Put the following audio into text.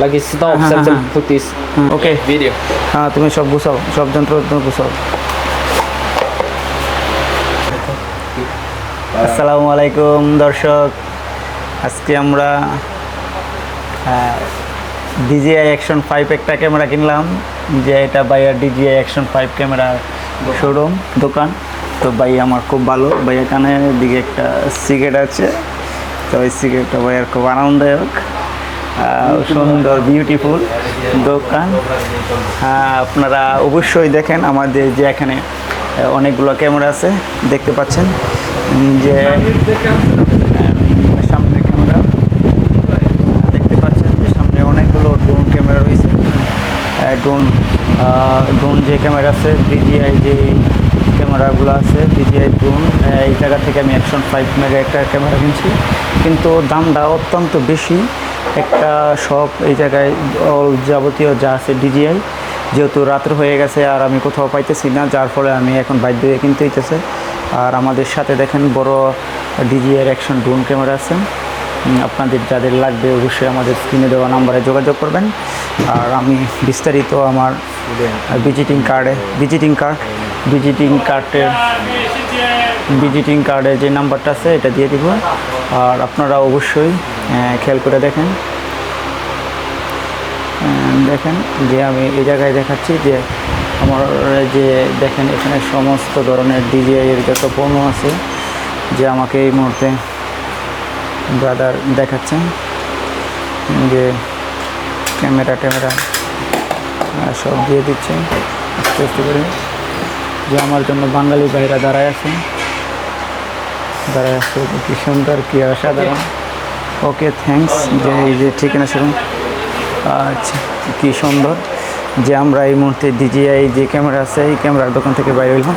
macam ah. putus Hmm, oke. video. হ্যাঁ তুমি সব গুছাও সব যন্ত্র গুছাও। আসসালামু আলাইকুম দর্শক। আজকে আমরা ডিজিআই অ্যাকশন ফাইভ একটা ক্যামেরা কিনলাম। যে এটা buyer DJI action five camera showroom দোকান। তো ভাই আমার খুব ভালো। ভাইয়া কানের দিকে একটা সিগারেট আছে। তো ওই সিগারেটটা ভাইয়ার খুব আনন্দদায়ক সুন্দর বিউটিফুল দোকান। আপনারা অবশ্যই দেখেন আমাদের যে এখানে অনেকগুলো ক্যামেরা আছে, দেখতে পাচ্ছেন। যে সামনে ক্যামেরা দেখতে পাচ্ছেন যে সামনে অনেকগুলো ড্রোন ক্যামেরা রয়েছে। ড্রোন ড্রোন যে ক্যামেরা আছে ডিজিআই যে ক্যামেরাগুলো আছে ডিজিআই ড্রোন এই জায়গা থেকে আমি অ্যাকশন ফাইভ মেগা একটা ক্যামেরা কিনছি। কিন্তু দামটা অত্যন্ত বেশি। একটা শপ এই জায়গায় যাবতীয় যা আছে ডিজিআই যেহেতু রাত্র হয়ে গেছে আর আমি কোথাও পাইতেছি না, যার ফলে আমি এখন বাধ্য দিয়ে কিনতে হইতেছে। আর আমাদের সাথে দেখেন বড় ডিজিআই অ্যাকশন ড্রোন ক্যামেরা আছে। আপনাদের যাদের লাগবে অবশ্যই আমাদের স্ক্রিনে দেওয়া নাম্বারে যোগাযোগ করবেন। আর আমি বিস্তারিত আমার ভিজিটিং কার্ডে ভিজিটিং কার্ড ভিজিটিং কার্ডের ভিজিটিং কার্ডে যে নাম্বারটা আছে, এটা দিয়ে দিব। আর আপনারা অবশ্যই খেয়াল করে দেখেন। দেখেন যে আমি এই জায়গায় দেখাচ্ছি যে আমার যে দেখেন এখানে সমস্ত ধরনের ডিজিআই এর যত পণ্য আছে যে আমাকে এই মুহূর্তে ব্রাদার দেখাচ্ছেন যে ক্যামেরা ট্যামেরা সব দিয়ে দিচ্ছে। আস্তে করে যে আমার জন্য বাঙালি ভাইরা দাঁড়ায় আছে দাঁড়ায় আছে কি সুন্দর, কি অসাধারণ। ওকে থ্যাংকস যে এই যে ঠিকানা শুনুন। আচ্ছা কী সুন্দর যে আমরা এই মুহূর্তে ডিজিআই যে ক্যামেরা আছে, এই ক্যামেরার দোকান থেকে বাইরে হইলাম।